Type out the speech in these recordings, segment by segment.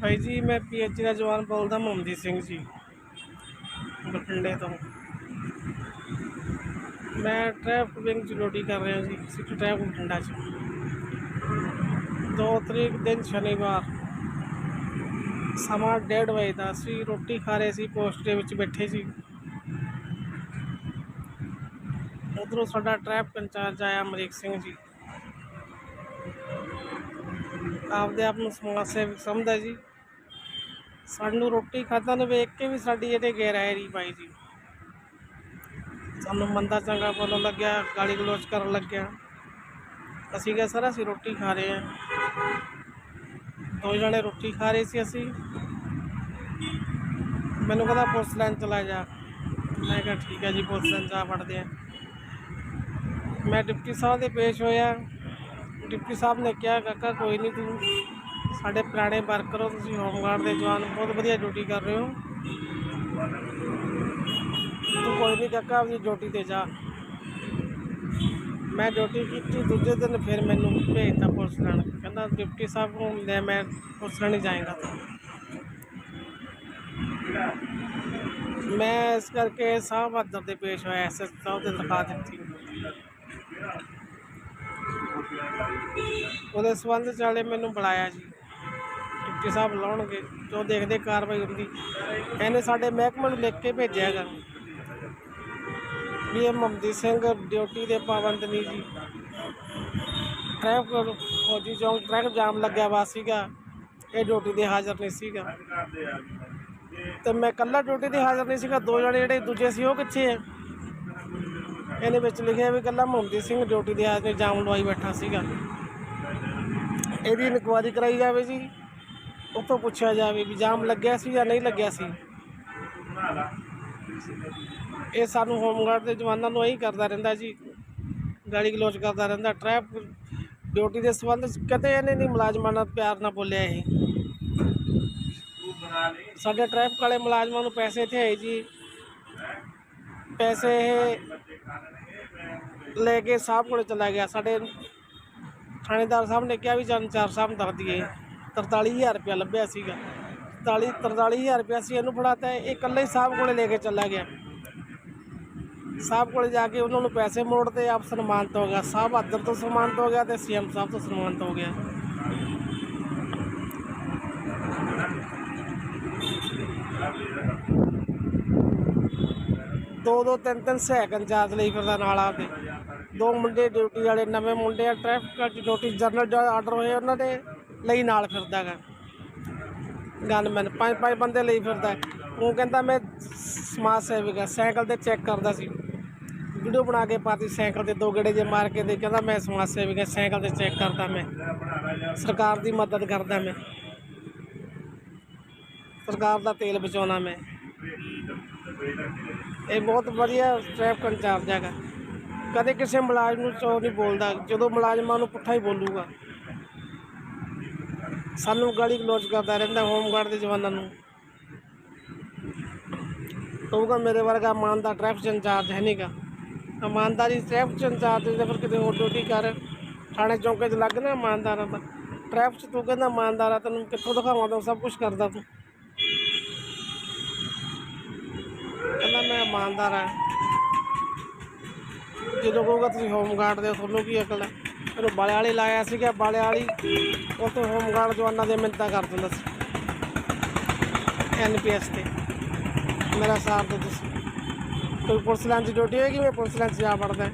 ਭਾਈ ਜੀ, ਮੈਂ ਪੀਐਚਡੀ ਦਾ ਜਵਾਨ ਬੋਲਦਾ ਮੁਹੰਮਦੀ ਸਿੰਘ ਜੀ। ਬਠਿੰਡੇ ਤੋਂ। ਮੈਂ ਟ੍ਰੈਫਿਕ ਵਿੰਗ 'ਚ ਡਿਊਟੀ ਕਰ ਰਿਹਾ ਜੀ ਸਿਟੀ ਟ੍ਰੈਫਿਕ ਬਠਿੰਡਾ 'ਚ। ਦੋ ਤਰੀਕ ਦਿਨ ਸ਼ਨੀਵਾਰ। ਸਮਾਂ ਡੇਢ ਵਜੇ ਦਾ ਸੀ, ਰੋਟੀ ਖਾ ਰਹੇ ਸੀ ਪੋਸਟ ਦੇ ਵਿੱਚ ਬੈਠੇ ਸੀ। ਉਧਰੋਂ ਸਾਡਾ ਟ੍ਰੈਫਿਕ ਇੰਚਾਰਜ ਆਇਆ, ਅਮਰੀਕ ਸਿੰਘ ਜੀ। ਆਪਦੇ ਆਪ ਨੂੰ ਸਮਾਜ ਸੇਵਕ ਸਮਝਦਾ ਜੀ। ਸਾਨੂੰ ਰੋਟੀ ਖਾਧਾ ਨੂੰ ਵੇਖ ਕੇ ਵੀ ਸਾਡੀ ਇਹਦੇ ਗੈਰਹਾਇਰੀ ਪਾਈ ਜੀ ਸਾਨੂੰ ਮੰਦਾ ਚੰਗਾ ਬੋਲਣ ਲੱਗਿਆ, ਗਾਲੀ ਗਲੋਚ ਕਰਨ ਲੱਗਿਆ। ਅਸੀਂ ਕਿਹਾ, ਸਰ, ਅਸੀਂ ਰੋਟੀ ਖਾ ਰਹੇ ਹਾਂ। ਦੋ ਜਣੇ ਰੋਟੀ ਖਾ ਰਹੇ ਸੀ ਅਸੀਂ। ਮੈਨੂੰ ਕਹਿੰਦਾ, ਪੁਲਿਸ ਲਾਈਨ ਚਲਾ ਜਾ। ਮੈਂ ਕਿਹਾ, ਠੀਕ ਹੈ ਜੀ, ਪੁਲਿਸ ਲਾਈਨ ਜਾ ਫੜਦੇ ਆ ਮੈਂ ਡਿਪਟੀ ਸਾਹਿਬ ਦੇ ਪੇਸ਼ ਹੋਇਆ। ਡਿਪਟੀ ਸਾਹਿਬ ਨੇ ਕਿਹਾ, ਕਾਕਾ, ਕੋਈ ਨਹੀਂ ਤੂੰ ਸਾਡੇ ਪੁਰਾਣੇ ਵਰਕਰ ਹੋ, ਤੁਸੀਂ ਹੋਮਗਾਰਡ ਦੇ ਜਵਾਨ, ਬਹੁਤ ਵਧੀਆ ਡਿਊਟੀ ਕਰ ਰਹੇ ਹੋ। ਤੂੰ ਕੋਈ ਨਹੀਂ ਕਾਕਾ ਆਪਣੀ ਡਿਊਟੀ ਤੇ ਜਾ। ਮੈਂ ਡਿਊਟੀ ਕੀਤੀ, ਦੂਜੇ ਦਿਨ ਫਿਰ ਮੈਨੂੰ ਭੇਜਤਾ ਪੁਲਿਸ ਲੈਣ ਕਹਿੰਦਾ, ਡਿਪਟੀ ਸਾਹਿਬ ਨੂੰ ਲੈ, ਮੈਂ ਪੁਲਿਸ ਲੈਣ ਹੀ ਜਾਏਗਾ ਮੈਂ ਇਸ ਕਰਕੇ ਸਾਹਿਬ ਬਹਾਦਰ ਦੇ ਪੇਸ਼ ਹੋਇਆ ਐਸਐਸ ਸਾਹਿਬ ਦੇ ਦਿਖਾ ਦਿੱਤੀ। ਉਹਦੇ ਸਬੰਧ ਚ ਵਾਲੇ ਮੈਨੂੰ ਬੁਲਾਇਆ ਜੀ। ਡਿਪਟੀ ਸਾਹਿਬ ਬੁਲਾਉਣਗੇ ਜੋ ਦੇਖਦੇ ਕਾਰਵਾਈ ਹੁੰਦੀ। ਇਹਨੇ ਸਾਡੇ ਮਹਿਕਮੇ ਨੂੰ ਲਿਖ ਕੇ ਭੇਜਿਆ ਹੈਗਾ। ਵੀ ਇਹ ਮਮਦੀਪ ਸਿੰਘ ਡਿਊਟੀ ਦੇ ਪਾਬੰਦ ਨਹੀਂ ਜੀ। ਟ੍ਰੈਫਿਕ ਫੌਜੀ ਚੌਂਕ, ਟ੍ਰੈਫਿਕ ਜਾਮ ਲੱਗਿਆ ਵਾ ਸੀਗਾ। ਇਹ ਡਿਊਟੀ ਦੇ ਹਾਜ਼ਰ ਨਹੀਂ ਸੀਗਾ। ਤੇ ਮੈਂ ਇਕੱਲਾ ਡਿਊਟੀ ਤੇ ਹਾਜ਼ਰ ਨਹੀਂ ਸੀਗਾ, ਦੋ ਜਣੇ ਜਿਹੜੇ ਦੂਜੇ ਸੀ, ਉਹ ਕਿੱਥੇ ਆ? ਇਹਨੇ ਵਿੱਚ ਲਿਖਿਆ ਵੀ ਇਕੱਲਾ ਮਮਦੀਪ ਸਿੰਘ ਡਿਊਟੀ ਦੇ ਹਾਜ਼ਰ ਜਾਮ ਲਵਾਈ ਬੈਠਾ ਸੀਗਾ। ਇਹਦੀ ਇਨਕੁਆਇਰੀ ਕਰਾਈ ਜਾਵੇ ਜੀ। ਉੱਥੋਂ ਪੁੱਛਿਆ ਜਾਵੇ ਵੀ ਜਾਮ ਲੱਗਿਆ ਸੀ ਜਾਂ ਨਹੀਂ ਲੱਗਿਆ ਸੀ। ਇਹ ਸਾਨੂੰ ਹੋਮਗਾਰਡ ਦੇ ਜਵਾਨਾਂ ਨੂੰ ਇਹੀ ਕਰਦਾ ਰਹਿੰਦਾ ਜੀ। ਗਾਲੀ ਗਲੋਚ ਕਰਦਾ ਰਹਿੰਦਾ। ਟ੍ਰੈਫਿਕ ਡਿਊਟੀ ਦੇ ਸੰਬੰਧ ਕਦੇ ਇਹਨੇ ਨਹੀਂ ਮੁਲਾਜ਼ਮਾਂ ਨਾਲ ਪਿਆਰ ਨਾਲ ਬੋਲਿਆ ਇਹ। ਸਾਡੇ ਟ੍ਰੈਫਿਕ ਵਾਲੇ ਮੁਲਾਜ਼ਮਾਂ ਨੂੰ ਪੈਸੇ ਥੇ ਜੀ। ਪੈਸੇ ਲੈ ਕੇ ਸਾਹਿਬ ਕੋਲ ਚਲਾ ਗਿਆ। ਸਾਡੇ ਥਾਣੇਦਾਰ ਸਾਹਿਬ ਨੇ ਕਿਹਾ ਵੀ ਜਨ ਚਾਰ ਸਾਹਿਬ ਨੂੰ ਦੱਸ ਦਈਏ 43000 ਰੁਪਇਆ ਲੱਭਿਆ ਸੀਗਾ। 43 43000 ਰੁਪਇਆ ਸੀ ਇਹਨੂੰ ਫੜਾਤਾ, ਇਹ ਇਕੱਲੇ ਸਾਹਿਬ ਕੋਲੇ ਲੈ ਕੇ ਚਲਾ ਗਿਆ। ਸਾਹਿਬ ਕੋਲੇ ਜਾ ਕੇ ਉਹਨਾਂ ਨੂੰ ਪੈਸੇ ਮੋੜਤੇ ਆਪ ਸਨਮਾਨਿਤ ਹੋ ਗਿਆ। ਸਾਹਿਬ ਆਦਰ ਤੋਂ ਸਨਮਾਨਿਤ ਹੋ ਗਿਆ ਤੇ ਸੀਐਮ ਸਾਹਿਬ ਤੋਂ ਸਨਮਾਨਿਤ ਹੋ ਗਿਆ। ਦੋ ਦੋ ਤਿੰਨ ਤਿੰਨ ਸਹਾਇਕ ਇੰਚਾਰਜ ਲਈ ਫਿਰਦਾ ਨਾਲ ਆਪਦੇ ਦੋ ਮੁੰਡੇ ਡਿਊਟੀ ਵਾਲੇ, ਨਵੇਂ ਮੁੰਡੇ ਆ, ਟ੍ਰੈਫਿਕ ਡਿਊਟੀ, ਜਨਰਲ ਜੋ ਆਰਡਰ ਹੋਏ ਉਹਨਾਂ ਦੇ। ਲਈ ਨਾਲ ਫਿਰਦਾ ਗਾ ਗਨਮੈਨ ਪੰਜ ਪੰਜ ਬੰਦੇ ਲਈ ਫਿਰਦਾ ਉਹ ਕਹਿੰਦਾ ਮੈਂ ਸਮਾਜ ਸੇਵਕ ਆ ਸਾਈਕਲ ਤੇ ਚੈੱਕ ਕਰਦਾ ਸੀ। ਵੀਡੀਓ ਬਣਾ ਕੇ ਪਾਤੀ, ਸਾਈਕਲ ਤੇ ਦੋ ਗੇੜੇ ਜੇ ਮਾਰ ਕੇ ਦੇ ਕਹਿੰਦਾ ਮੈਂ ਸਮਾਜ ਸੇਵਕ ਆ ਸਾਈਕਲ ਤੇ ਚੈੱਕ ਕਰਦਾ ਮੈਂ। ਸਰਕਾਰ ਦੀ ਮਦਦ ਕਰਦਾ ਮੈਂ। ਸਰਕਾਰ ਦਾ ਤੇਲ ਬਚਾਉਣਾ ਮੈਂ। ਇਹ ਬਹੁਤ ਵਧੀਆ ਟ੍ਰੈਫਿਕ ਇੰਚਾਰਜ ਹੈਗਾ। ਕਦੇ ਕਿਸੇ ਮੁਲਾਜ਼ਮ ਨੂੰ ਚੋ ਨਹੀਂ ਬੋਲਦਾ, ਜਦੋਂ ਮੁਲਾਜ਼ਮਾਂ ਨੂੰ ਪੁੱਠਾ ਹੀ ਬੋਲੂਗਾ। ਸਾਨੂੰ ਗਾਲੀ ਗਲੋਚ ਕਰਦਾ ਰਹਿੰਦਾ ਹੋਮਗਾਰਡ ਦੇ ਜਵਾਨਾਂ ਨੂੰ। ਕਹੂਗਾ ਮੇਰੇ ਵਰਗਾ ਇਮਾਨਦਾਰ ਟ੍ਰੈਫਿਕ ਇੰਚਾਰਜ ਹੈ ਨਹੀਂਗਾ। ਇਮਾਨਦਾਰੀ ਟ੍ਰੈਫਿਕ ਇੰਚਾਰਜ ਦੇ ਫਿਰ ਕਿਤੇ ਹੋਰ ਡਿਊਟੀ ਕਰ ਥਾਣੇ ਚੌਂਕੇ 'ਚ ਲੱਗ ਨਾ ਇਮਾਨਦਾਰਾਂ ਦਾ। ਟ੍ਰੈਫਿਕ 'ਚ ਤੂੰ ਕਹਿੰਦਾ ਇਮਾਨਦਾਰ ਆ ਤੈਨੂੰ ਕਿੱਥੋਂ ਦਿਖਾਵਾਂ ਤੂੰ ਸਭ ਕੁਝ ਕਰਦਾ ਤੂੰ। ਕਹਿੰਦਾ ਮੈਂ ਇਮਾਨਦਾਰ ਆ। ਜਦੋਂ ਕਹੂਗਾ ਤੁਸੀਂ ਹੋਮਗਾਰਡ ਦੇ ਹੋ, ਤੁਹਾਨੂੰ ਕੀ ਅਕਲ ਹੈ ਇਹਨੂੰ ਬਾਲੇ ਵਾਲੀ ਲਾਇਆ ਸੀਗਾ ਬਾਲੇ ਵਾਲੀ। ਉੱਥੇ ਹੋਮਗਾਰਡ ਜਵਾਨਾਂ ਦੇ ਮਿੰਤਾ ਕਰ ਦਿੰਦਾ ਸੀ। ਐਨਪੀਐਸ ਤੇ। ਮੇਰਾ ਸਾਥ ਦਿਓ ਤੁਸੀਂ ਕੋਈ ਪੁਲਿਸ ਲਾਈਨ 'ਚ ਡਿਊਟੀ ਹੋਏਗੀ ਮੈਂ ਪੁਲਿਸ ਲਾਈਨ 'ਚ ਜਾ ਵੜਦਾ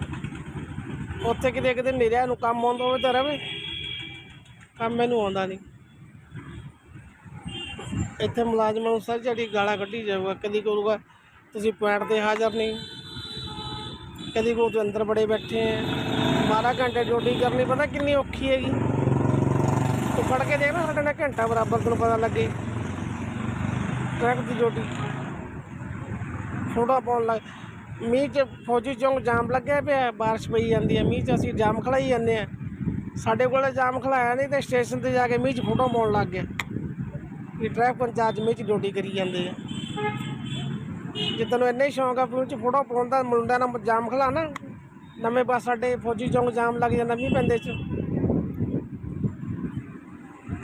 ਉੱਥੇ ਕਿਤੇ ਕਿਤੇ ਨਿਰਿਆ ਨੂੰ ਕੰਮ ਆਉਂਦਾ ਹੋਵੇ ਤਾਂ ਰਵੇ। ਕੰਮ ਮੈਨੂੰ ਆਉਂਦਾ ਨਹੀਂ। ਇੱਥੇ ਮੁਲਾਜ਼ਮਾਂ ਨੂੰ ਸਰ ਜਿਹੜੀ ਗਾਲਾਂ ਕੱਢੀ ਜਾਊਗਾ, ਕਦੀ ਕਹੂਗਾ, ਤੁਸੀਂ ਪੁਆਇੰਟ ਤੇ ਹਾਜ਼ਰ ਨਹੀਂ। ਕਦੀ ਕਹੂ ਅੰਦਰ ਬੜੇ ਬੈਠੇ ਆ 12 ਘੰਟੇ ਡਿਊਟੀ ਕਰਨੀ, ਪਤਾ ਕਿੰਨੀ ਔਖੀ ਹੈਗੀ। ਤੂੰ ਫੜ ਕੇ ਦੇਖ ਨਾ, ਸਾਡੇ ਨਾਲ ਘੰਟਾ ਬਰਾਬਰ ਤੈਨੂੰ ਪਤਾ ਲੱਗੇ। ਟਰੈਕ ਦੀ ਡਿਊਟੀ। ਫੋਟੋ ਪਾਉਣ ਲੱਗ, ਮੀਂਹ 'ਚ ਫੌਜੀ ਚੌਂਕ ਜਾਮ ਲੱਗਿਆ ਪਿਆ, ਬਾਰਿਸ਼ ਪਈ ਜਾਂਦੀ ਹੈ, ਮੀਂਹ 'ਚ ਅਸੀਂ ਜਾਮ ਖਲਾਈ ਜਾਂਦੇ ਆ ਸਾਡੇ ਕੋਲੇ ਜਾਮ ਖਲਾਇਆ ਨਹੀਂ ਤੇ ਸਟੇਸ਼ਨ ਤੇ ਜਾ ਕੇ ਮੀਂਹ 'ਚ ਫੋਟੋ ਪਾਉਣ ਲੱਗ ਗਿਆ ਵੀ ਟ੍ਰੈਫਿਕ ਇੰਚਾਰਜ ਮੀਂਹ 'ਚ ਡਿਊਟੀ ਕਰੀ ਜਾਂਦੇ ਆ। ਜਿੱਦਾਂ ਨੂੰ ਇੰਨਾ ਹੀ ਸ਼ੌਂਕ ਆ ਫੋਨ 'ਚ ਫੋਟੋ ਪਾਉਣ ਦਾ, ਮੁੰਡਿਆਂ ਨਾਲ ਜਾਮ ਖਲਾ ਨਾ ਨਵੇਂ ਬੱਸ ਸਾਡੇ ਫੌਜੀ ਚੌਂਕ ਜਾਮ ਲੱਗ ਜਾਂਦਾ, ਮੀਂਹ ਪੈਂਦੇ 'ਚ।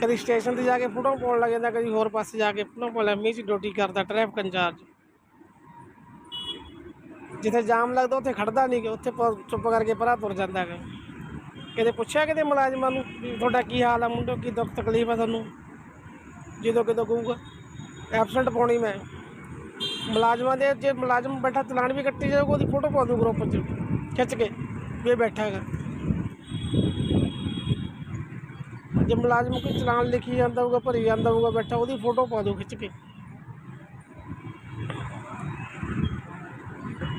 ਕਦੀ ਸਟੇਸ਼ਨ ਤੇ ਜਾ ਕੇ ਫੋਟੋ ਪਾਉਣ ਲੱਗ ਜਾਂਦਾ, ਕਦੀ ਹੋਰ ਪਾਸੇ ਜਾ ਕੇ ਫੋਟੋ ਪਾਉਣ ਲੱਗ 'ਚ ਡਿਊਟੀ ਕਰਦਾ ਟ੍ਰੈਫਿਕ ਇੰਚਾਰਜ। ਜਿੱਥੇ ਜਾਮ ਲੱਗਦਾ, ਉੱਥੇ ਖੜਦਾ ਨਹੀਂ ਗਾ, ਉੱਥੇ ਚੁੱਪ ਕਰਕੇ ਪਰਾਂ ਤੁਰ ਜਾਂਦਾ ਹੈਗਾ ਕਿਤੇ ਪੁੱਛਿਆ ਕਿਤੇ ਮੁਲਾਜ਼ਮਾਂ ਨੂੰ ਵੀ ਤੁਹਾਡਾ ਕੀ ਹਾਲ ਆ, ਮੁੰਡੋ ਕੀ ਦੁੱਖ ਤਕਲੀਫ ਹੈ ਤੁਹਾਨੂੰ? ਜਦੋਂ ਕਿਦੋਂ ਕਹੂਗਾ? ਐਬਸੈਂਟ ਪਾਉਣੀ ਮੈਂ। ਮੁਲਾਜ਼ਮਾਂ ਦੇ, ਜੇ ਮੁਲਾਜ਼ਮ ਬੈਠਾ, ਚਲਾਨ ਵੀ ਕੱਟੀ ਜਾਊਗਾ, ਉਹਦੀ ਫੋਟੋ ਪਾ ਦੂੰ ਗਰੁੱਪ 'ਚ। ਖਿੱਚ ਕੇ ਵੀ ਬੈਠਾ ਹੈਗਾ। ਜੇ ਮੁਲਾਜ਼ਮ ਕੋਈ ਚਲਾਨ ਲਿਖੀ ਜਾਂਦਾ ਹੋਊਗਾ, ਭਰੀ ਜਾਂਦਾ ਹੋਊਗਾ, ਬੈਠਾ, ਉਹਦੀ ਫੋਟੋ ਪਾ ਦਿਓ ਖਿੱਚ ਕੇ।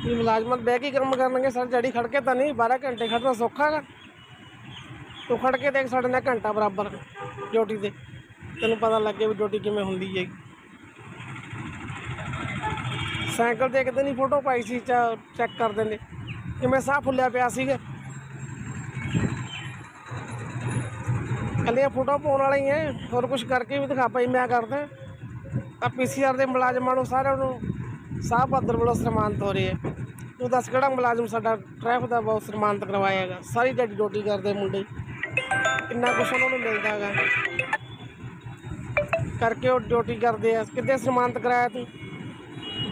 ਇਹ ਮੁਲਾਜ਼ਮਾਂ ਬਹਿ ਕੇ ਕੰਮ ਕਰਨਗੇ, ਸਰ ਜੜੀ ਖੜ ਕੇ ਤਾਂ ਨਹੀਂ 12 ਘੰਟੇ ਖੜਨਾ ਸੌਖਾ ਹੈਗਾ। ਤੂੰ ਖੜ ਕੇ ਦੇਖ ਸਾਡੇ ਨਾਲ ਘੰਟਾ ਬਰਾਬਰ ਡਿਊਟੀ ਤੇ। ਤੈਨੂੰ ਪਤਾ ਲੱਗੇ ਵੀ ਡਿਊਟੀ ਕਿਵੇਂ ਹੁੰਦੀ ਹੈ ਸਾਈਕਲ ਤੇ ਇੱਕ ਦਿਨ ਹੀ ਫੋਟੋ ਪਾਈ ਸੀ ਚੈੱਕ ਕਰ ਦਿੰਦੇ। ਕਿਵੇਂ ਸਾਹ ਫੁੱਲਿਆ ਪਿਆ ਸੀਗਾ ਕੱਲੀਆਂ ਫੋਟੋ ਪਾਉਣ ਵਾਲੇ ਹੀ ਐ ਹੋਰ ਕੁਝ ਕਰਕੇ ਵੀ ਦਿਖਾ ਭਾਈ ਮੈਂ ਕਰਦਾ ਆ ਪੀਸੀਆਰ ਦੇ ਮੁਲਾਜ਼ਮਾਂ ਨੂੰ ਸਾਰਿਆਂ ਨੂੰ ਸਾਹ ਪੱਧਰ ਵੱਲੋਂ ਸਨਮਾਨਿਤ ਹੋ ਰਹੇ ਹੈ ਤੂੰ ਦੱਸ ਕਿਹੜਾ ਮੁਲਾਜ਼ਮ ਸਾਡਾ ਟ੍ਰੈਫਿਕ ਦਾ ਬਹੁਤ ਸਨਮਾਨਿਤ ਕਰਵਾਇਆ ਹੈਗਾ ਸਾਰੀ ਦਿਹਾੜੀ ਡਿਊਟੀ ਕਰਦੇ ਮੁੰਡੇ ਕਿੰਨਾ ਕੁਛ ਉਹਨਾਂ ਨੂੰ ਮਿਲਦਾ ਹੈਗਾ ਕਰਕੇ ਉਹ ਡਿਊਟੀ ਕਰਦੇ ਆ ਕਿੱਦੇ ਸਨਮਾਨਿਤ ਕਰਾਇਆ ਤੂੰ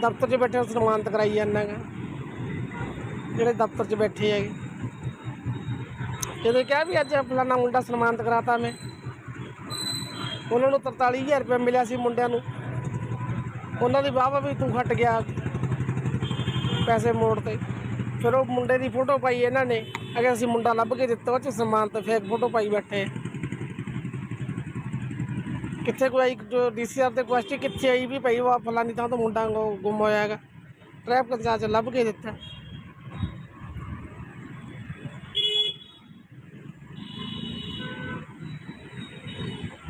ਦਫ਼ਤਰ 'ਚ ਬੈਠੇ ਸਨਮਾਨਿਤ ਕਰਾਈ ਜਾਂਦਾ ਹੈਗਾ ਜਿਹੜੇ ਦਫ਼ਤਰ 'ਚ ਬੈਠੇ ਹੈਗੇ। ਜਦੋਂ ਕਿਹਾ ਵੀ ਅੱਜ ਫਲਾਣਾ ਮੁੰਡਾ ਸਨਮਾਨਿਤ ਕਰਾਤਾ ਮੈਂ। ਉਹਨਾਂ ਨੂੰ 43000 ਰੁਪਏ ਮਿਲਿਆ ਸੀ ਮੁੰਡਿਆਂ ਨੂੰ। ਉਹਨਾਂ ਦੀ ਵਾਹ ਵੀ ਤੂੰ ਖੱਟ ਗਿਆ ਪੈਸੇ ਮੋੜ ਤੇ। ਫਿਰ ਉਹ ਮੁੰਡੇ ਦੀ ਫੋਟੋ ਪਾਈ ਇਹਨਾਂ ਨੇ। ਅਗੇ ਅਸੀਂ ਮੁੰਡਾ ਲੱਭ ਕੇ ਦਿੱਤਾ, ਉਹ ਚ ਸਨਮਾਨਿਤ ਫੇਕ ਫੋਟੋ ਪਾਈ ਬੈਠੇ ਕਿੱਥੇ ਕੋਈ ਆਈ, ਜੋ ਡੀਸੀਆਰ ਤੇ ਕੁਐਸਚਨ ਕਿੱਥੇ ਆਈ ਵੀ ਭਾਈ ਉਹ ਫਲਾਨੀ ਥਾਂ ਤੋਂ ਮੁੰਡਾ ਗੁੰਮ ਹੋਇਆ ਹੈਗਾ। ਟ੍ਰੈਫਿਕ ਜਾਂਚ ਲੱਭ ਕੇ ਦਿੱਤਾ।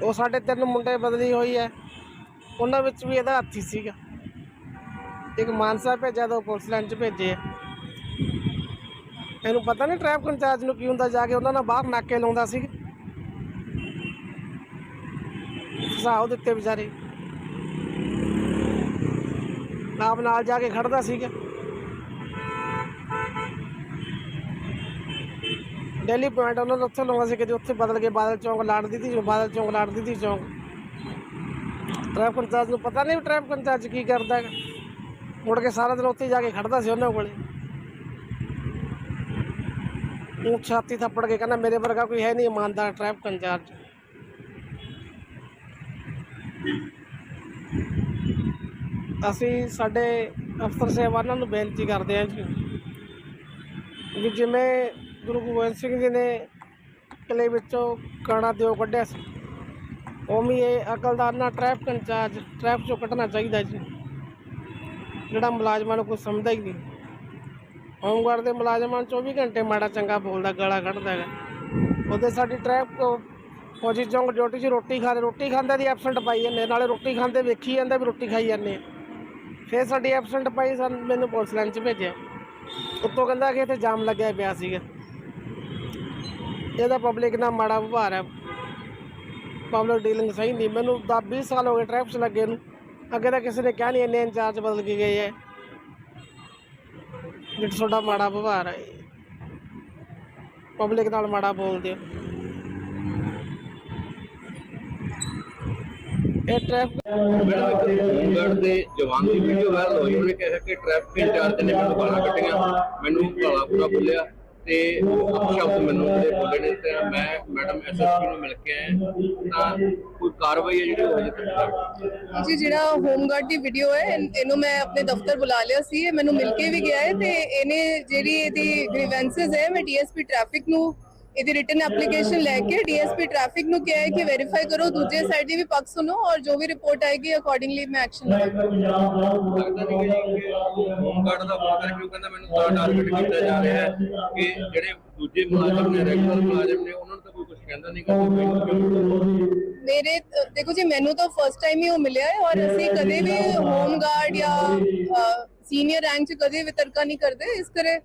ਉਹ ਸਾਡੇ ਤਿੰਨ ਮੁੰਡੇ ਬਦਲੀ ਹੋਈ ਹੈ। ਉਹਨਾਂ ਵਿੱਚ ਵੀ ਇਹਦਾ ਹੱਥੀ ਸੀਗਾ। ਇੱਕ ਮਾਨਸਾ ਭੇਜਿਆ ਦੋ ਪੁਲਿਸ ਲਾਈਨ ਚ ਭੇਜੇ ਆ। ਇਹਨੂੰ ਪਤਾ ਨਹੀਂ ਟ੍ਰੈਫਿਕ ਇੰਚਾਰਜ ਨੂੰ ਕੀ ਹੁੰਦਾ, ਜਾ ਕੇ ਉਹਨਾਂ ਨਾਲ ਬਾਹਰ ਨਾਕੇ ਲਾਉਂਦਾ ਸੀ। ਫਸਾਓ ਦਿੱਤੇ ਵਿਚਾਰੇ। ਆਪ ਨਾਲ ਜਾ ਕੇ ਖੜਦਾ ਸੀਗਾ। ਡੇਲੀ ਪੁਆਇੰਟ ਉਹਨਾਂ ਨੂੰ ਉੱਥੇ ਲਾਉਂਦਾ ਸੀ ਕਦੇ ਉੱਥੇ ਬਦਲ ਕੇ ਬਾਦਲ ਚੌਂਕ ਲਾੜ ਦਿੱਤੀ ਬਾਦਲ ਚੌਂਕ ਲਾੜ ਦਿੱਤੀ ਚੌਂਕ। ਟ੍ਰੈਫਿਕ ਇੰਚਾਰਜ ਨੂੰ ਪਤਾ ਨਹੀਂ ਟ੍ਰੈਫਿਕ ਇੰਚਾਰਜ ਕੀ ਕਰਦਾ ਹੈਗਾ ਮੁੜ ਕੇ ਸਾਰਾ ਦਿਨ ਉੱਥੇ ਜਾ ਕੇ ਖੜਦਾ ਸੀ ਉਹਨਾਂ ਕੋਲੇ। ਉਹ ਛਾਤੀ ਥੱਪੜ ਕੇ ਕਹਿੰਦਾ, ਮੇਰੇ ਵਰਗਾ ਕੋਈ ਹੈ ਨਹੀਂ ਇਮਾਨਦਾਰ ਟ੍ਰੈਫਿਕ ਇੰਚਾਰਜ ਅਸੀਂ ਸਾਡੇ ਅਫਸਰ ਸਾਹਿਬਾਨਾਂ ਨੂੰ ਬੇਨਤੀ ਕਰਦੇ ਹਾਂ ਜੀ, ਵੀ ਜਿਵੇਂ ਗੁਰੂ ਗੋਬਿੰਦ ਸਿੰਘ ਜੀ ਨੇ ਕਿਲੇ ਵਿੱਚੋਂ ਕਾਣਾ ਦਿਓ ਕੱਢਿਆ ਸੀ। ਉਵੇਂ ਇਹ ਅਕਲਦਾਰ ਟ੍ਰੈਫਿਕ ਇੰਚਾਰਜ, ਟ੍ਰੈਫਿਕ ਚੋਂ ਕੱਢਣਾ ਚਾਹੀਦਾ ਜੀ। ਜਿਹੜਾ ਮੁਲਾਜ਼ਮਾਂ ਨੂੰ ਕੁਝ ਸਮਝਦਾ ਹੀ ਨਹੀਂ। ਹੋਮਗਾਰਡ ਦੇ ਮੁਲਾਜ਼ਮਾਂ ਨੂੰ 24 ਘੰਟੇ ਮਾੜਾ ਚੰਗਾ ਬੋਲਦਾ, ਗਾਲਾਂ ਕੱਢਦਾ ਹੈਗਾ। ਉਹਦੇ ਸਾਡੀ ਟ੍ਰੈਫਿਕ ਫੌਜੀ ਚੌਂਕ ਡਿਊਟੀ 'ਚ ਰੋਟੀ ਖਾ ਰੋਟੀ ਖਾਂਦੇ ਦੀ ਐਬਸੈਂਟ ਪਾਈ ਜਾਂਦੇ। ਨਾਲੇ ਰੋਟੀ ਖਾਂਦੇ ਵੇਖੀ ਜਾਂਦਾ ਵੀ ਰੋਟੀ ਖਾਈ ਜਾਂਦੇ ਆ। ਫਿਰ ਸਾਡੀ ਐਬਸੈਂਟ ਪਾਈ ਸਾਨੂੰ, ਮੈਨੂੰ ਪੁਲਿਸ ਲਾਈਨ 'ਚ ਭੇਜਿਆ। ਉੱਤੋਂ ਕਹਿੰਦਾ ਕਿ ਇੱਥੇ ਜਾਮ ਲੱਗਿਆ ਪਿਆ ਸੀਗਾ। ਇਹਦਾ ਪਬਲਿਕ ਨਾਲ ਮਾੜਾ ਵਿਵਹਾਰ ਹੈ। ਪਬਲਿਕ ਡੀਲਿੰਗ ਸਹੀ ਨਹੀਂ। ਮੈਨੂੰ 10 20 ਸਾਲ ਹੋ ਗਏ ਟ੍ਰੈਫਿਕ 'ਚ ਲੱਗੇ ਨੂੰ। ਅੱਗੇ ਤਾਂ ਕਿਸੇ ਨੇ ਕਿਹਾ ਨਹੀਂ ਇੰਨੇ ਇੰਚਾਰਜ ਬਦਲ ਕੇ ਗਏ ਹੈ ਜਿਹੜਾ ਤੁਹਾਡਾ ਮਾੜਾ ਵਿਵਹਾਰ ਹੈ। ਪਬਲਿਕ ਨਾਲ ਮਾੜਾ ਬੋਲਦੇ ਹੋ। ਇਹ ਟ੍ਰੈਫਿਕ ਮੈਡਮ ਇੱਕ ਹੋਮਗਾਰਡ ਦੇ ਜਵਾਨ ਦੀ ਵੀਡੀਓ ਵਾਇਰਲ ਹੋਈ। ਉਹਨੇ ਕਿਹਾ ਕਿ ਟ੍ਰੈਫਿਕ ਇੰਚਾਰਜ ਨੇ ਮੈਨੂੰ ਗਾਲਾਂ ਕੱਢੀਆਂ। ਮੈਨੂੰ ਗਾਲਾਂ ਪੂਰਾ ਬੋਲਿਆ। ਤੇ ਉਹ ਸ਼ਬਦ ਮੈਨੂੰ ਜਿਹੜੇ ਬੋਲੇ ਨੇ ਤੇ ਮੈਂ ਮੈਡਮ ਐਸਐਸਪੀ ਨੂੰ ਮਿਲ ਕੇ ਆਇਆ। ਤਾਂ ਕੋਈ ਕਾਰਵਾਈ ਹੈ ਜਿਹੜੀ ਉਹ ਤੱਕ ਜੀ, ਜਿਹੜਾ ਹੋਮਗਾਰਡ ਦੀ ਵੀਡੀਓ ਹੈ ਇਹਨੂੰ ਮੈਂ ਆਪਣੇ ਦਫ਼ਤਰ ਬੁਲਾ ਲਿਆ ਸੀ, ਇਹ ਮੈਨੂੰ ਮਿਲ ਕੇ ਵੀ ਗਿਆ ਹੈ ਤੇ ਇਹਨੇ ਜਿਹੜੀ ਇਹਦੀ ਗ੍ਰੀਵੈਂਸਸ ਹੈ, ਮੈਂ ਡੀਐਸਪੀ ਟ੍ਰੈਫਿਕ ਨੂੰ ਇਹਦੀ ਰਿਟਨ ਐਪਲੀਕੇਸ਼ਨ ਲੈ ਕੇ ਡੀਐਸਪੀ ਟ੍ਰੈਫਿਕ ਨੂੰ ਕਿਹਾ ਹੈ ਕਿ ਵੈਰੀਫਾਈ ਕਰੋ ਦੂਜੇ ਸਾਈਡ ਦੀ ਵੀ ਪੱਖ ਸੁਣੋ ਔਰ ਜੋ ਵੀ ਰਿਪੋਰਟ ਆਏਗੀ ਅਕੋਰਡਿੰਗਲੀ ਮੈਂ ਐਕਸ਼ਨ ਲਵਾਂਗਾ ਲੱਗਦਾ ਨਹੀਂ ਕਿ ਹੋਮਗਾਰਡ ਦਾ ਫੋਨ ਕਰਕੇ ਉਹ ਕਹਿੰਦਾ ਮੈਨੂੰ ਤਾਂ ਟਾਰਗੇਟ ਕੀਤਾ ਜਾ ਰਿਹਾ ਹੈ ਕਿ ਜਿਹੜੇ ਦੂਜੇ ਮੁਲਾਜ਼ਮ ਨੇ ਰੈਗੂਲਰ ਮੁਲਾਜ਼ਮ ਨੇ ਉਹਨਾਂ ਨੂੰ ਤਾਂ ਕੋਈ ਕੁਝ ਕਹਿੰਦਾ ਨਹੀਂ ਕਿ ਮੇਰੇ ਦੇਖੋ ਜੀ ਮੈਨੂੰ ਤਾਂ ਫਸਟ ਟਾਈਮ ਹੀ ਉਹ ਮਿਲਿਆ ਹੈ ਔਰ ਅਸੀਂ ਕਦੇ ਵੀ ਹੋਮ ਗਾਰਡ ਜਾਂ ਸੀਨੀਅਰ ਰੈਂਕ 'ਚ ਕਦੇ ਵਿਤਰਕਾ ਨਹੀਂ ਕਰਦੇ ਇਸ ਕਰੇ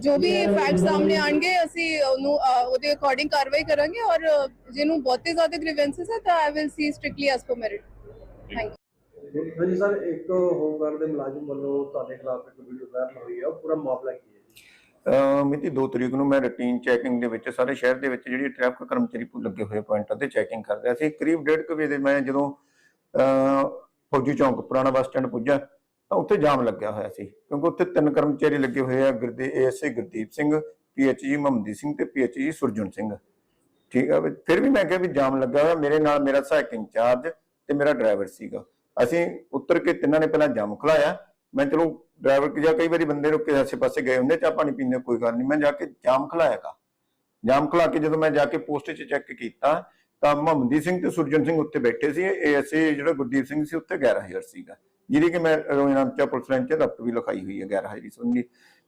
ਜੋ ਵੀ ਫੈਕਟ ਸਾਹਮਣੇ ਆਣਗੇ ਅਸੀਂ ਉਹਨੂੰ ਉਹਦੇ ਅਕੋਰਡਿੰਗ ਕਾਰਵਾਈ ਕਰਾਂਗੇ ਔਰ ਜਿਹਨੂੰ ਬਹੁਤੇ ਜ਼ਿਆਦਾ ਗ੍ਰੀਵੈਂਸਸ ਹੈ ਤਾਂ I will see strictly as per merit thank you ਹਾਂਜੀ ਸਰ ਇੱਕ ਹੋਮਗਾਰਡ ਦੇ ਮੁਲਾਜ਼ਮ ਵੱਲੋਂ ਤੁਹਾਡੇ ਖਿਲਾਫ ਇੱਕ ਵੀਡੀਓ ਵਾਇਰਲ ਹੋਈ ਹੈ ਉਹ ਪੂਰਾ ਮਾਮਲਾ ਕੀ ਹੈ ਮਿਤੀ 2 ਤਰੀਕ ਨੂੰ ਮੈਂ ਰੂਟੀਨ ਚੈਕਿੰਗ ਦੇ ਵਿੱਚ ਸਾਰੇ ਸ਼ਹਿਰ ਦੇ ਵਿੱਚ ਜਿਹੜੀ ਟ੍ਰੈਫਿਕ ਕਰਮਚਾਰੀ ਲੱਗੇ ਹੋਏ ਪੁਆਇੰਟਾਂ ਤੇ ਚੈਕਿੰਗ ਕਰ ਰਿਹਾ ਸੀ। ਕਰੀਬ 1:30 ਵਜੇ ਦੇ ਮੈਂ ਜਦੋਂ ਫੌਜੀ ਚੌਂਕ ਪੁਰਾਣਾ ਬੱਸ ਸਟੈਂਡ ਪੁੱਜਾ ਤਾਂ ਉੱਥੇ ਜਾਮ ਲੱਗਿਆ ਹੋਇਆ ਸੀ, ਕਿਉਂਕਿ ਉੱਥੇ ਤਿੰਨ ਕਰਮਚਾਰੀ ਲੱਗੇ ਹੋਏ ਆ, ਗੁਰਦੇ ਏਐਸਏ ਗੁਰਦੀਪ ਸਿੰਘ ਪੀਐਚਜੀ ਮਹਮਦੀ ਸਿੰਘ ਤੇ ਪੀਐਚਜੀ ਸੁਰਜਨ ਸਿੰਘ। ਠੀਕ ਆ ਫਿਰ ਵੀ ਮੈਂ ਕਿਹਾ ਵੀ ਜਾਮ ਲੱਗਾ ਹੋਇਆ, ਮੇਰੇ ਨਾਲ ਮੇਰਾ ਸਹਾਇਕ ਇੰਚਾਰਜ ਤੇ ਮੇਰਾ ਡਰਾਈਵਰ ਸੀਗਾ। ਅਸੀਂ ਉੱਤਰ ਕੇ ਤਿੰਨਾਂ ਨੇ ਪਹਿਲਾਂ ਜਾਮ ਖਲਾਇਆ, ਮੈਂ ਚਲੋ ਡਰਾਈਵਰ ਜਾਂ ਕਈ ਵਾਰੀ ਬੰਦੇ ਰੁਕ ਕੇ ਆਸੇ ਪਾਸੇ ਗਏ ਹੁੰਦੇ, ਚਾਹ ਪਾਣੀ ਪੀਂਦੇ, ਕੋਈ ਗੱਲ ਨਹੀਂ ਮੈਂ ਜਾ ਕੇ ਜਾਮ ਖਲਾਇਆਗਾ ਜਾਮ ਖਲਾ ਕੇ ਜਦੋਂ ਮੈਂ ਜਾ ਕੇ ਪੋਸਟ 'ਚ ਚੈੱਕ ਕੀਤਾ, ਤਾਂ ਮਹਮਦੀ ਸਿੰਘ ਤੇ ਸੁਰਜਨ ਸਿੰਘ ਉੱਤੇ ਬੈਠੇ ਸੀ ਏਐਸਏ ਜਿਹੜਾ ਗੁਰਦੀਪ ਸਿੰਘ ਸੀ ਉੱਤੇ ਗੈਰ ਹਾਜ਼ਰ ਸੀਗਾ। ਜਿਹਦੀ ਕਿ ਮੈਂ ਰੋਇਨਾਮ ਚਾ ਪੁਲਿਸ ਲਾਈਨ ਚ ਰਫਟ ਵੀ ਲਿਖਾਈ ਹੋਈ ਹੈ, ਗੈਰ ਹਾਜ਼ਰੀ ਸੰਬੰਧੀ।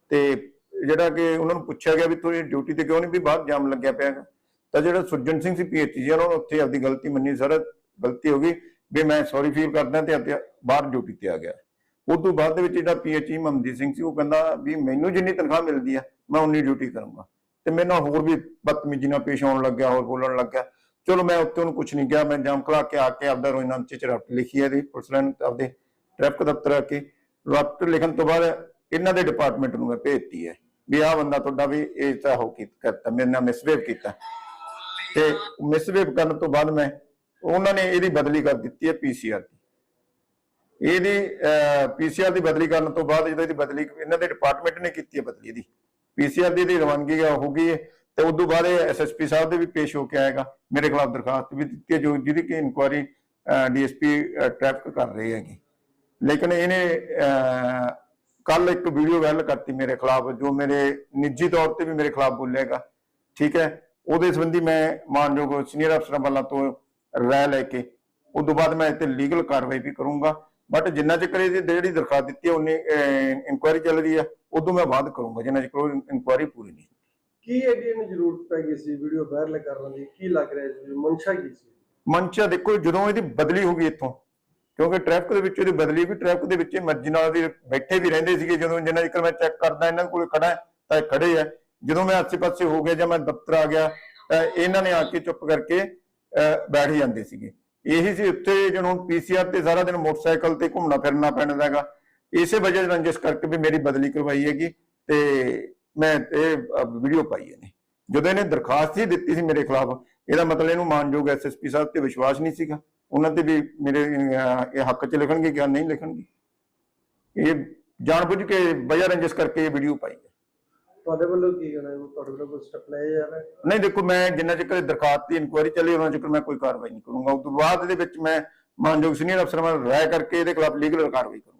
ਤੇ ਜਿਹੜਾ ਕਿ ਉਹਨਾਂ ਨੂੰ ਪੁੱਛਿਆ ਗਿਆ ਵੀ ਤੁਸੀਂ ਡਿਊਟੀ ਤੇ ਕਿਉਂ ਨਹੀਂ ਵੀ ਬਾਹਰ ਜਾਮ ਲੱਗਿਆ ਪਿਆ ਹੈਗਾ? ਤਾਂ ਜਿਹੜਾ ਸੁਰਜਨ ਸਿੰਘ ਸੀ ਪੀਐਚਜੀ ਉਹਨਾਂ ਨੇ ਉੱਥੇ ਆਪਦੀ ਗਲਤੀ ਮੰਨੀ ਸਰ, ਗਲਤੀ ਹੋ ਗਈ ਵੀ ਮੈਂ ਸੌਰੀ ਫੀਲ ਕਰਦਾ ਤੇ ਬਾਹਰ ਡਿਊਟੀ ਤੇ ਆ ਗਿਆ। ਉਸ ਤੋਂ ਬਾਅਦ ਦੇ ਵਿੱਚ ਜਿਹੜਾ ਪੀਐਚਈ ਮਹਮਦੀ ਸਿੰਘ ਸੀ, ਉਹ ਕਹਿੰਦਾ ਵੀ ਮੈਨੂੰ ਜਿੰਨੀ ਤਨਖਾਹ ਮਿਲਦੀ ਆ, ਮੈਂ ਉਨੀ ਡਿਊਟੀ ਕਰੂੰਗਾ। ਤੇ ਮੇਰੇ ਨਾਲ ਹੋਰ ਵੀ ਬਦਤਮੀਜ਼ੀ ਨਾਲ ਪੇਸ਼ ਆਉਣ ਲੱਗਿਆ, ਹੋਰ ਬੋਲਣ ਲੱਗਿਆ। ਚਲੋ, ਮੈਂ ਉੱਤੇ ਉਹਨੂੰ ਕੁਝ ਨਹੀਂ ਕਿਹਾ, ਮੈਂ ਜਾਮ ਖਲਾ ਕੇ ਆ ਕੇ ਆਪਦਾ ਰੋਇਨਾਮ ਚ ਰਫਟ ਲਿਖੀ ਹੈ ਦੀ ਪੁਲਿਸ ਲਾਈਨ ਆਪਦੇ ਟ੍ਰੈਫਿਕ ਦਫ਼ਤਰ ਆ ਕੇ ਰਫਟ ਲਿਖਣ ਤੋਂ ਬਾਅਦ ਇਹਨਾਂ ਦੇ ਡਿਪਾਰਟਮੈਂਟ ਨੂੰ ਮੈਂ ਭੇਜਤੀ ਹੈ ਵੀ ਆਹ ਬੰਦਾ ਤੁਹਾਡਾ ਵੀ ਇਹ ਤਾਂ ਹੋ ਕੀ ਕਰਤਾ, ਮੇਰੇ ਨਾਲ ਮਿਸਬਿਹੇਵ ਕੀਤਾ। ਤੇ ਮਿਸਬਿਹੇਵ ਕਰਨ ਤੋਂ ਬਾਅਦ ਮੈਂ ਉਹਨਾਂ ਨੇ ਇਹਦੀ ਬਦਲੀ ਕਰ ਦਿੱਤੀ ਹੈ ਪੀਸੀਆਰ ਦੀ। ਇਹਦੀ ਪੀਸੀਆਰ ਦੀ ਬਦਲੀ ਕਰਨ ਤੋਂ ਬਾਅਦ ਜਦੋਂ ਇਹਦੀ ਬਦਲੀ, ਇਹਨਾਂ ਦੇ ਡਿਪਾਰਟਮੈਂਟ ਨੇ ਕੀਤੀ ਹੈ ਬਦਲੀ ਇਹਦੀ। ਪੀਸੀਆਰ ਦੀ ਇਹਦੀ ਰਵਾਨਗੀ ਹੋ ਗਈ ਹੈ ਤੇ ਉਸ ਤੋਂ ਬਾਅਦ ਇਹ ਐਸਐਸਪੀ ਸਾਹਿਬ ਦੇ ਵੀ ਪੇਸ਼ ਹੋ ਕੇ ਆਏਗਾ, ਮੇਰੇ ਖਿਲਾਫ ਦਰਖਾਸਤ ਵੀ ਦਿੱਤੀ ਹੈ ਜੋ ਜਿਹਦੀ ਕਿ ਇਨਕੁਆਰੀ ਡੀਐਸਪੀ ਟ੍ਰੈਫਿਕ ਕਰ ਰਹੇ ਹੈਗੀ। ਲੇਕਿਨ ਇਹਨੇ ਕੱਲ ਇੱਕ ਵੀਡੀਓ ਵਾਇਰਲ ਕਰਤੀ ਮੇਰੇ ਖਿਲਾਫ ਜੋ ਮੇਰੇ ਨਿੱਜੀ ਤੌਰ ਤੇ ਵੀ ਮੇਰੇ ਖਿਲਾਫ ਬੋਲੇਗਾ। ਠੀਕ ਹੈ? ਉਹਦੇ ਸੰਬੰਧੀ ਮੈਂ ਮਾਨਯੋਗ ਸੀਨੀਅਰ ਅਫਸਰਾਂ ਵੱਲੋਂ ਤੋਂ ਰਾਇ ਲੈ ਕੇ ਉਸ ਤੋਂ ਬਾਅਦ ਮੈਂ ਇੱਥੇ ਲੀਗਲ ਕਾਰਵਾਈ ਵੀ ਕਰੂੰਗਾ। ਬਟ ਜਿੰਨਾ ਚਿਰ ਇਹਦੀ ਜਿਹੜੀ ਦਰਖਾਸਤ ਦਿੱਤੀ ਹੈ ਉਨੀ ਇਨਕੁਆਇਰੀ ਚੱਲ ਰਹੀ ਹੈ ਉਦੋਂ ਮੈਂ ਬਾਅਦ ਕਰੂੰਗਾ। ਜਿੰਨਾ ਚਿਰ ਇਨਕੁਆਇਰੀ ਪੂਰੀ ਨਹੀਂ ਕੀ ਐਡੀ ਨੂੰ ਜ਼ਰੂਰਤ ਪੈ ਗਈ ਸੀ ਵੀਡੀਓ ਵਾਇਰਲ ਕਰਨ ਦੀ? ਕੀ ਲੱਗ ਰਿਹਾ ਜੀ ਮਨਸ਼ਾ ਕੀ ਸੀ? ਮਨਸ਼ਾ ਦੇਖੋ ਜਦੋਂ ਇਹਦੀ ਬਦਲੀ ਹੋ ਗਈ ਇੱਥੋਂ ਕਿਉਂਕਿ ਟ੍ਰੈਫਿਕ ਦੇ ਵਿੱਚ ਇਹਦੀ ਬਦਲੀ ਵੀ ਟ੍ਰੈਫਿਕ ਦੇ ਵਿੱਚ ਮਰਜ਼ੀ ਨਾਲ ਦੀ ਬੈਠੇ ਵੀ ਰਹਿੰਦੇ ਸੀਗੇ। ਜਦੋਂ ਜਿੰਨਾ ਚਿਰ ਮੈਂ ਚੈੱਕ ਕਰਦਾ ਇਹਨਾਂ ਕੋਲ ਖੜਾ ਤਾਂ ਖੜੇ ਆ। ਜਦੋਂ ਮੈਂ ਆਸੇ ਪਾਸੇ ਹੋ ਗਿਆ ਜਾਂ ਮੈਂ ਦਫ਼ਤਰ ਆ ਗਿਆ ਤਾਂ ਇਹਨਾਂ ਨੇ ਆ ਕੇ ਚੁੱਪ ਕਰਕੇ ਅਹ, ਬੈਠ ਜਾਂਦੇ ਸੀਗੇ। ਇਹੀ ਸੀ ਉੱਥੇ ਜਦੋਂ ਪੀਸੀਆਰ ਤੇ ਸਾਰਾ ਦਿਨ ਮੋਟਰਸਾਈਕਲ ਤੇ ਘੁੰਮਣਾ ਫਿਰਨਾ ਪੈਣਾ ਹੈਗਾ। ਇਸੇ ਵਜ੍ਹਾ ਨਾਲ ਰੰਜਿਸ਼ ਕਰਕੇ ਵੀ ਮੇਰੀ ਬਦਲੀ ਕਰਵਾਈ ਹੈਗੀ ਤੇ ਮੈਂ ਇਹ ਵੀਡੀਓ ਪਾਈ ਹੈ ਨੇ ਜਦੋਂ ਇਹਨੇ ਦਰਖਾਸਤ ਹੀ ਦਿੱਤੀ ਸੀ ਮੇਰੇ ਖਿਲਾਫ ਇਹਦਾ ਮਤਲਬ ਇਹਨੂੰ ਮਾਨਯੋਗ ਐਸਐਸਪੀ ਸਾਹਿਬ ਤੇ ਵਿਸ਼ਵਾਸ ਨਹੀਂ ਸੀਗਾ। ਉਹਨਾਂ ਤੇ ਵੀ ਮੇਰੇ ਇਹ ਹੱਕ 'ਚ ਲਿਖਣਗੇ ਕਿ ਨਹੀਂ ਲਿਖਣਗੇ। ਇਹ ਜਾਣਬੁੱਝ ਕੇ ਵਜ੍ਹਾ ਰੰਜਿਸ਼ ਕਰਕੇ ਇਹ ਵੀਡੀਓ ਪਾਈ ਹੈ। ਤੁਹਾਡੇ ਵੱਲੋਂ ਕੀ ਕਹਿਣਾ ਹੈ? ਤੁਹਾਡੇ ਵੱਲੋਂ ਕੋਈ ਸਟੈਪ ਲਿਆ ਜਾ ਰਿਹਾ? ਨਹੀਂ ਦੇਖੋ ਮੈਂ ਜਿੰਨਾ ਚਿਰ ਦਰਖਾਸਤ ਦੀ ਇਨਕੁਆਇਰੀ ਚੱਲੀ ਉਹਨਾਂ ਚਿਰ ਮੈਂ ਕੋਈ ਕਾਰਵਾਈ ਨਹੀਂ ਕਰੂੰਗਾ। ਉਸ ਤੋਂ ਬਾਅਦ ਦੇ ਵਿੱਚ ਮੈਂ ਮਾਨਯੋਗ ਸੀਨੀਅਰ ਅਫਸਰਾਂ ਨਾਲ ਰਾਏ ਕਰਕੇ ਇਹਦੇ ਖਿਲਾਫ ਲੀਗਲ ਕਾਰਵਾਈ ਕਰੂੰਗਾ।